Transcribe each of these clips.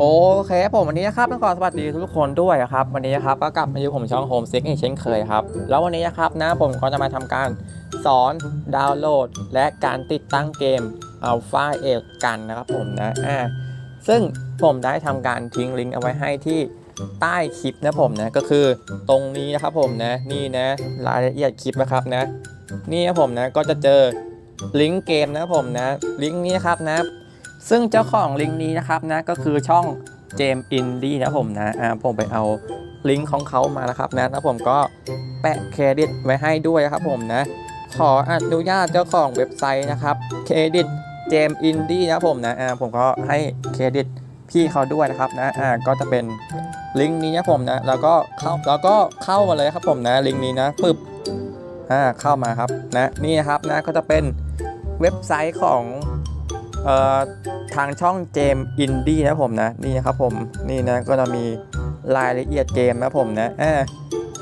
โอเคผมวันนี้นะครับต้องขอสวัสดีทุกคนด้วยนะครับวันนี้นะครับก็กลับมาอยู่ผมช่องโฮมซิกอีกเช่นเคยครับแล้ววันนี้นะครับนะผมก็จะมาทำการสอนดาวน์โหลด และการติดตั้งเกม Alpha 8กันนะครับผมนะอ่าซึ่งผมได้ทำการทิ้งลิงก์เอาไว้ให้ที่ใต้คลิปนะผมนะก็คือตรงนี้นะครับผมนะนี่นะรายละเอียดคลิปนะครับนะนี่นะผมนะก็จะเจอลิงก์เกมนะครับผมนะลิงก์นี้นะครับนะ ซึ่งเจ้าของลิงก์นี้นะครับนะก็คือช่องเจมอินดี้นะผมนะอ่าผมไปเอาลิงก์ของเขามานะครับนะแล้วผมก็แปะเครดิตไว้ให้ด้วยนะครับผมนะ ขออนุญาตเจ้าของเว็บไซต์นะครับเครดิตเจมอินดี้นะผมนะอ่าผมก็ให้เครดิตพี่เขาด้วยนะครับนะอ่าก็จะเป็นลิงก์นี้นะผมนะแล้วก็เข้าแล้วก็เข้ามาเลยครับผมนะลิงก์นี้นะปึ๊บอ่าเข้ามาครับนะนี่นะครับนะก็จะเป็นเว็บไซต์ของ เอ่อทางช่องเจมอินดี้นะผมนะนี่นะครับผมนี่นะก็จะมีรายละเอียดเกมนะผมนะอ่า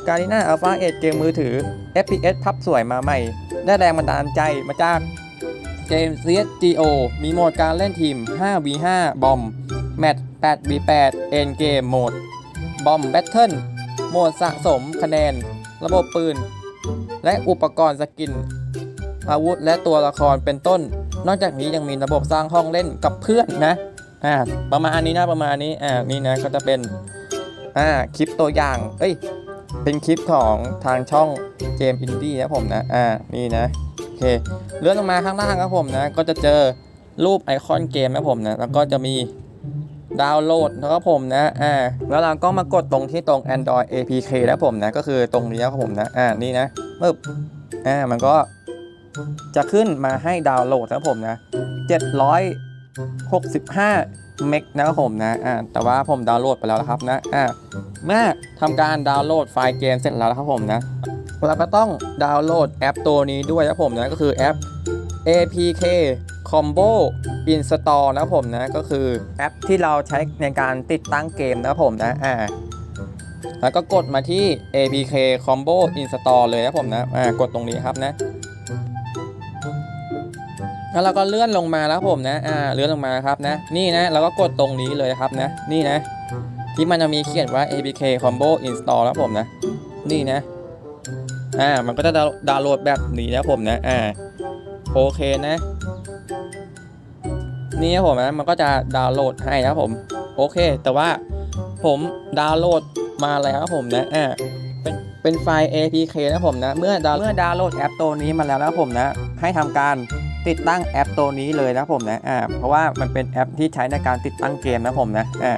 การีน่าอัลฟาเอเกมมือถือ FPS พับสวยมาใหม่ ได้แรงบันดาลใจมาจากเกม CSGO มีโหมดการเล่นทีม 5v5 บอม แมตช์ 8v8 เอ็นเกมโหมด บอมแบทเทิลโหมดสะสมคะแนน ระบบปืน และอุปกรณ์สกิน อาวุธและตัวละครเป็นต้น นอกจากนี้ยังมีระบบสร้างห้องเล่นกับเพื่อนนะอ่าประมาณนี้นะประมาณนี้อ่านี่นะก็จะเป็นอ่าคลิปตัวอย่างเอ้ยเป็นคลิปของทางช่องเกมอินดี้นะผมนะอ่านี่นะโอเคเลื่อนลงมาข้างล่างครับผมนะก็จะเจอรูปไอคอนเกมนะผมนะแล้วก็จะมีดาวน์โหลดนะครับผมนะอ่าแล้วเราก็มากดตรงที่ตรง Android APK นะผมนะก็คือตรงนี้นะครับผมนะอ่านี่นะปึ๊บอ่ามันก็ จะขึ้นมาให้ดาวน์โหลดนะผมนะ 765 เมกนะครับผมนะอ่าแต่ว่าผมดาวน์โหลดไปแล้วนะครับนะอ่าเมื่อทำการดาวน์โหลดไฟล์เกมเสร็จแล้วนะครับผมนะเราก็ต้องดาวน์โหลดแอปตัวนี้ด้วยนะผมนะก็คือแอป APK Combo Install นะผมนะก็คือแอปที่เราใช้ในการติดตั้งเกมนะผมนะอ่าแล้วก็กดมาที่ APK Combo Install เลยนะผมนะอ่ากดตรงนี้ครับนะ แล้วเราก็เลื่อนลงมาแล้วผมนะ อ่า เลื่อนลงมาครับนะ นี่นะ เราก็กดตรงนี้เลยครับนะ นี่นะ ที่มันจะมีเขียนว่า APK Combo Install แล้วผมนะ นี่นะ อ่า มันก็จะดาวน์โหลดแบบนี้นะผมนะ อ่า โอเคนะ นี่ครับผมนะ มันก็จะดาวน์โหลดให้นะผม โอเค แต่ว่าผมดาวน์โหลดมาแล้วผมนะ อ่าเป็นเป็นไฟล์ APK นะผมนะ เมื่อดาวเมื่อดาวน์โหลดแอปตัวนี้มาแล้วนะผมนะ ให้ทำการ ติดตั้งแอปตัวนี้เลยนะผมนะอ่าเพราะว่ามันเป็นแอปที่ใช้ในการติดตั้งเกมนะผมนะอ่า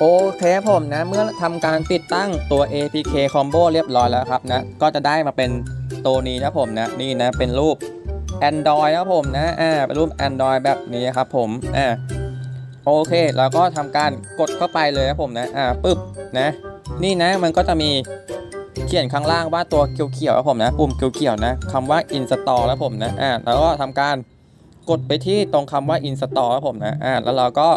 โอเคผมนะ เมื่อทำการติดตั้งตัว APK Combo เรียบร้อยแล้วครับนะ ก็จะได้มาเป็นตัวนี้นะผมนะ นี่นะ เป็นรูป Android นะผมนะ อ่า เป็นรูป Android แบบนี้ครับผม อ่า โอเค แล้วก็ทำการกดเข้าไปเลยนะผมนะ อ่าปึ๊บ นะ นี่นะ มันก็จะมี เขียนข้างล่างว่าตัวเขียวๆนะผมนะ ปุ่มเขียวๆนะคำว่า install นะผมนะอ่าแล้วก็ทำการกดไปที่ตรงคำว่า install นะผมนะอ่าแล้วเราก็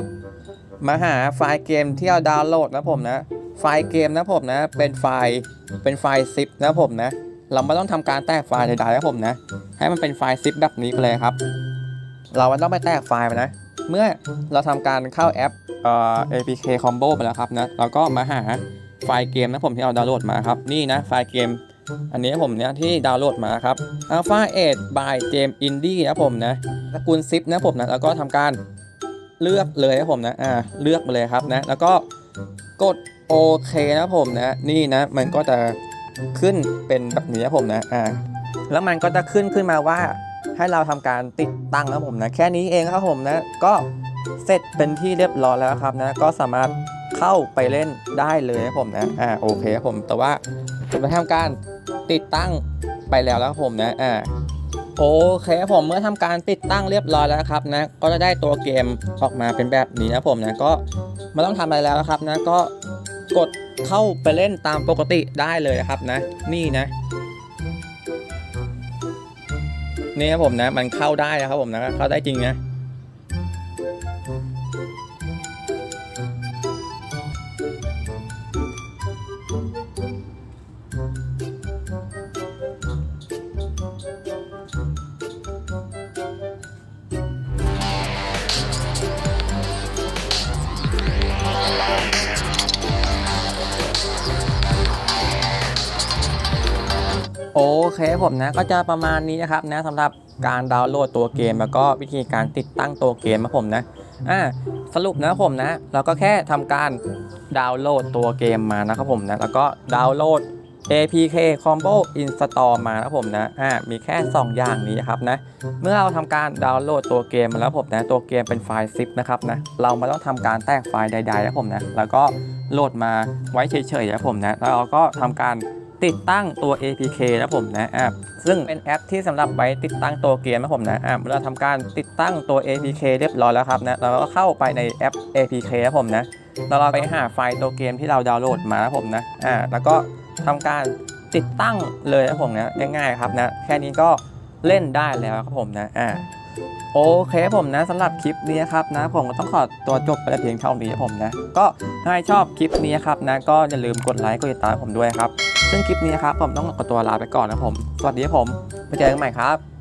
มาหาไฟล์เกมที่เราดาวน์โหลดนะผมนะไฟล์เกมนะผมนะเป็นไฟล์เป็นไฟล์ zip นะผมนะ เราไม่ต้องทำการแตกไฟล์ใดๆนะผมนะ ให้มันเป็นไฟล์ zip แบบนี้ไปเลยครับ เราไม่ต้องไปแตกไฟล์นนะเมื่อเราทำการเข้าแอปเอ่อ APK Combo ไปแล้วครับนะเราก็มาหา ไฟล์เกมนะผมที่เราดาวน์โหลดมาครับนี่นะไฟล์เกม อันนี้ผมเนี่ยที่ดาวน์โหลดมาครับ Alpha 8 by James Indie นะผมนะตระกูลซิปนะผมนะแล้วก็ทำการเลือกเลยนะผมนะอ่าเลือกไปเลยครับนะ แล้วก็กดโอเคนะผมนะนี่นะมันก็จะขึ้นเป็นแบบนี้นะผมนะอ่าแล้วมันก็จะขึ้นขึ้นมาว่าให้เราทำการติดตั้งนะผมนะแค่นี้เองครับผมนะก็เสร็จเป็นที่เรียบร้อยแล้วครับนะก็สามารถ เข้าไปเล่นได้เลยนะผมนะอ่าโอเคครับผมแต่ว่าผมได้ทำการติดตั้งไปแล้วแล้วครับผมนะอ่าโอเคครับผมเมื่อทำการติดตั้งเรียบร้อยแล้วครับนะก็จะได้ตัวเกมออกมาเป็นแบบนี้นะผมนะก็ไม่ต้องทำอะไรแล้วครับนะก็กดเข้าไปเล่นตามปกติได้เลยครับนะ นี่นะนี่ครับผมนะ มันเข้าได้นะครับผมนะเข้าได้จริงนะ โอเคผมนะก็จะประมาณนี้นะครับนะสำหรับการดาวน์โหลดตัวเกม แล้วก็วิธีการติดตั้งตัวเกมนะผมนะอ่าสรุปนะผมนะเราก็แค่ทำการดาวน์โหลดตัวเกมมานะครับผมนะแล้วก็ดาวน์โหลด APK Combo Install มานะผมนะอ่ามีแค่ 2 อย่างนี้ครับนะเมื่อเราทำการดาวน์โหลดตัวเกมมาแล้วผมนะตัวเกมเป็นไฟล์ zip นะครับนะเราไม่ต้องทำการแตกไฟล์ใดๆนะผมนะแล้วก็โหลดมาไว้เฉยๆนะผมนะแล้วเราก็ทำการ ติดตั้งตัว APK นะผมนะแอปซึ่งเป็นแอปที่สำหรับไว้ติดตั้งตัวเกมนะผมนะอ่าเมื่อเราทำการติดตั้งตัว APK เรียบร้อยแล้วครับนะเราก็เข้าไปในแอป APK นะผมนะแล้วเราไปหาไฟล์ตัวเกมที่เราดาวน์โหลดมานะผมนะอ่าแล้วก็ทำการติดตั้งเลยนะผมนะง่ายๆครับนะแค่นี้ก็เล่นได้แล้วครับผมนะอ่าโอเคผมนะสำหรับคลิปนี้ครับนะ ผมก็ต้องขอตัวจบไปแต่เพียงเท่านี้ผมนะ ก็ถ้าใครชอบคลิปนี้ครับนะ ก็อย่าลืมกดไลค์กดติดตามผมด้วยครับ ซึ่งคลิปนี้นะครับผมต้องขอตัวลาไปก่อนนะผม สวัสดีครับผมไปเจอกันใหม่ครับ